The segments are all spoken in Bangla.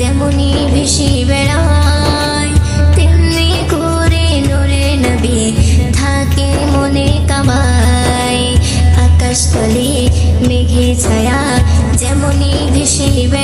যেমনি ভেসে বেড়ায়, তেমনি করে নরে নবী থাকে মনে কামায়। আকাশ তলে মেঘে ছায়া যেমনি ভেসে বেড়ায়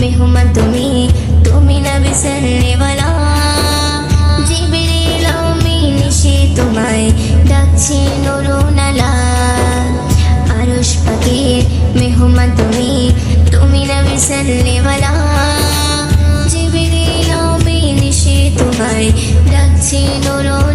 মেহমান তুমি তুমি না বিসরনেওয়ালা জিবরিল আমিন সে তোমায় ডাকছে নুরুনালা আরশ পাখির মেহমান তুমি তুমি না বিসরনেওয়ালা জিবরিল আমিন সে তোমায় ডাকছে নুরুনালা